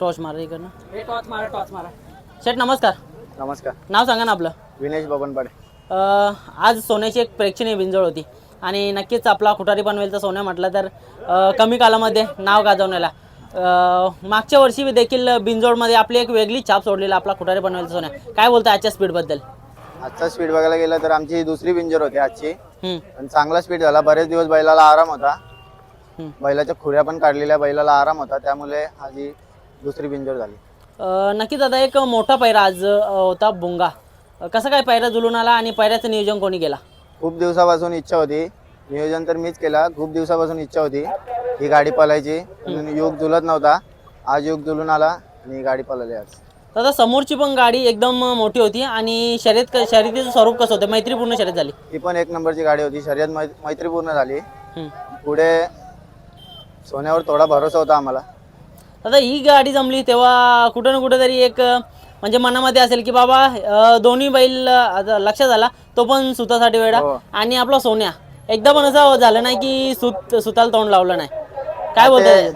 Torch मारा इकडनं. हे टॉच मारा टॉच मारा. शेठ नमस्कार. नमस्कार. नाव सांगा ना आपलं. विनेश बबनपाडे अ, आज सोन्याची एक प्रेक्षणीय बिंजोड होती. आणि नक्कीच आपला खुटारी पनवेलचा सोन्या म्हटलं तर अ, कमी कालामध्ये नाव गाजवण्याला. अ, मागच्या वर्षी देखील बिंजोडमध्ये आपली एक वेगळी छाप सोडलेला आपला खुटारी पनवेलचा सोन्या. काय बोलता आजच्या स्पीडबद्दल? आजचा स्पीड बघायला गेलं तर आमची ही दुसरी बिंजर होती आजची. हम्म, पण चांगला स्पीड झाला. बरेच दिवस बैलाला आराम होता. हम्म. बैलाच्या खुऱ्या पण काढलेल्या बैलाला आराम होता. त्यामुळे आज ही दुसरी बिंजर झाली. अ, नक्कीच आता एक मोठा पैरा आज अ, होता बुंगा. अ, कसं काय पैरा जुलून आला आणि पैऱ्याचं नियोजन कोणी केला? खूप दिवसापासून इच्छा होती. नियोजन तर मीच केला. खूप दिवसापासून इच्छा होती. ही गाडी पळायची. पण योग जुलत नव्हता. आज योग जुलून आला आणि ही गाडी पळाली आज. आता समोरची पण गाडी एकदम मोठी होती आणि शर्यत क- शर्यतीचं स्वरूप कसं होतं? मैत्रीपूर्ण शर्यत झाली. ही पण एक नंबरची गाडी होती. शर्यत मै- मैत्रीपूर्ण झाली. हम्म. पुढे सोन्यावर थोडा भरोसा होता आम्हाला. आता ही गाडी जमली तेव्हा कुठं ना कुठेतरी एक अ, म्हणजे मनामध्ये असेल की बाबा अ, दोन्ही बैल आता लक्षात आला तो पण सुतासाठी वेळा हो. आणि आपला सोन्या. एकदा पण असं झालं नाही की सुत सुताला तोंड लावलं नाही. काय बोलताय?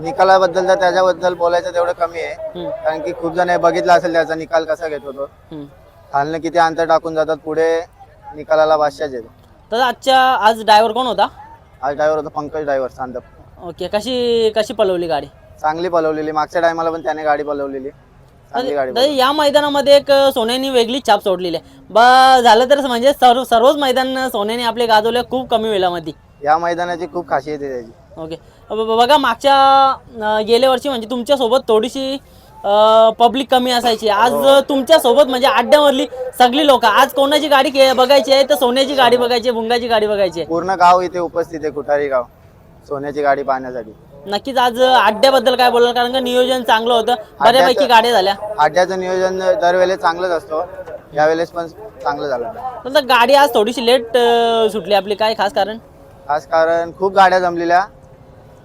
निकालाबद्दल तर त्याच्याबद्दल बोलायचं तेवढं कमी आहे. हम्म, कारण की खूप जण हे बघितलं असेल त्याचा निकाल कसा घेतो तो हम्म. खालनं किती अंतर टाकून जातात पुढे निकालाला बादशाच येतो तर आजच्या आज ड्रायव्हर कोण होता? आज ड्रायव्हर होता पंकज ड्रायव्हर चांदप ओके कशी कशी पलवली गाडी? चांगली पलवलेली मागच्या टायमाला पण त्याने गाडी पलवलेली चांगली गाडी या मैदानामध्ये एक सोन्याने वेगळी छाप सोडलेली आहे. ब झालं तर म्हणजे सर्व सर्वच मैदान सोन्याने आपले गाजवले खूप कमी वेळामध्ये. पलवली. या मैदानाची खूप खासियत आहे त्याची. ओके. ब- ब- बघा मागच्या अं, गेल्या वर्षी म्हणजे तुमच्यासोबत थोडीशी पब्लिक कमी असायची. आज तुमच्यासोबत म्हणजे अड्ड्यावरली सगळी लोक. आज कोणाची गाडी के- बघायची आहे तर सोन्याची गाडी बघायची आहे भुंगाची गाडी बघायची आहे. पूर्ण गाव इथे उपस्थित आहे कुठारी गाव. सोन्याची गाडी पाहण्यासाठी. नक्कीच आज अड्ड्याबद्दल काय बोलाल? कारण का नियोजन चांगलं होतं. बऱ्यापैकी गाड्या झाल्या. अड्ड्याचं नियोजन दरवेळेस चांगलंच असतो. यावेळेस पण चांगलं झालं. नंतर गाडी आज थोडीशी लेट सुटली आपली. काय खास कारण? खास कारण खूप गाड्या जमलेल्या.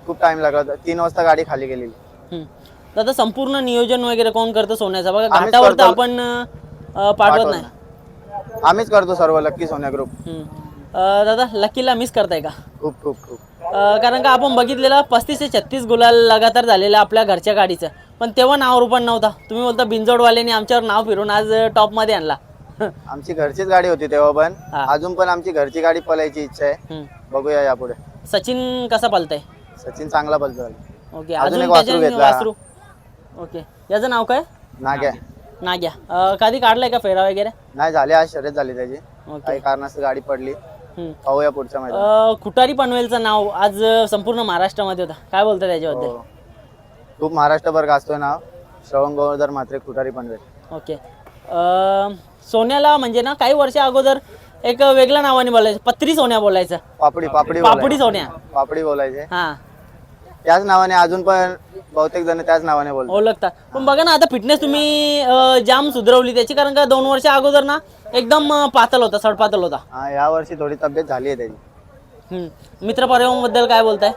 खूप टाइम लागला होता. तीन वाजता गाडी खाली गेलेली. हम्म. तर आता संपूर्ण नियोजन वगैरे कोण करतं सोन्याचं? बघा आम्हीच घाटावर तर करतो. आपण अं, पाठवत नाही. आम्हीच करतो सर्व लक्की सोन्या ग्रुप हम्म. अं, दादा लकीला मिस करताय का? खूप खूप खूप. कारण का आपण बघितलेलं पस्तीस ते छत्तीस गुलाल लगातार झालेलं आपल्या घरच्या गाडीचं. पण तेव्हा नाव रूपण नव्हता. तुम्ही बोलता बिंजोडवाल्यांनी आमच्यावर नाव फिरून आज टॉपमध्ये आणला. आमची घरचीच गाडी होती तेव्हा पण. हा. अजून पण आमची घरची गाडी पळायची इच्छा आहे. हम्म. बघूया यापुढे. सचिन कसा पालताय? सचिन चांगला पळतो ओके अजून अजून एक वासरू त्याच्या घेतला. वासरू? ओके. याचं नाव काय? नाग्या. नाग्या. अं, कधी काढलाय का फेरा वगैरे? नाही झाली आज शर्यत झाली त्याची. ओके. काही कारणास्तव गाडी पडली. पाहूया पुढच्या खुटारी पनवेलचं नाव आज संपूर्ण महाराष्ट्रामध्ये होता. काय बोलता त्याच्याबद्दल? हो. खूप महाराष्ट्रभर गाजतोय नाव. श्रवण गोवर्धन मात्रे खुटारी पनवेल. ओके. अं, सोन्याला म्हणजे ना काही वर्ष अगोदर एक वेगळ्या नावाने बोलायचं. पत्री सोन्या बोलायचं. पापडी पापडी पापडी बोलायचे. सोन्या. पापडी बोलायचे. हा. त्याच नावाने अजून पण बहुतेक जण त्याच नावाने बोलतात. ओळखतात. पण बघा ना आता फिटनेस तुम्ही अं, जाम सुधरवली त्याची कारण का दोन वर्ष अगोदर ना एकदम अं, पातळ होता सडपातळ होता. हा या वर्षी थोडी तब्येत झाली आहे त्याची. हम्म. मित्रबद्दल काय बोलताय?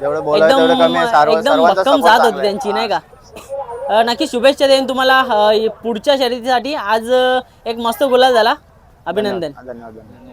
जेवढं एकदम तेवढं कमी आहे. सर्व एकदम सर्वांचा भक्कम support साथ चांगला होती आहे. त्यांची नाही का? अं, नक्की शुभेच्छा देईन तुम्हाला अं, पुढच्या शर्यतीसाठी. आज अं, एक मस्त गुलाल झाला. अभिनंदन. हा, धन्यवाद धन्यवाद.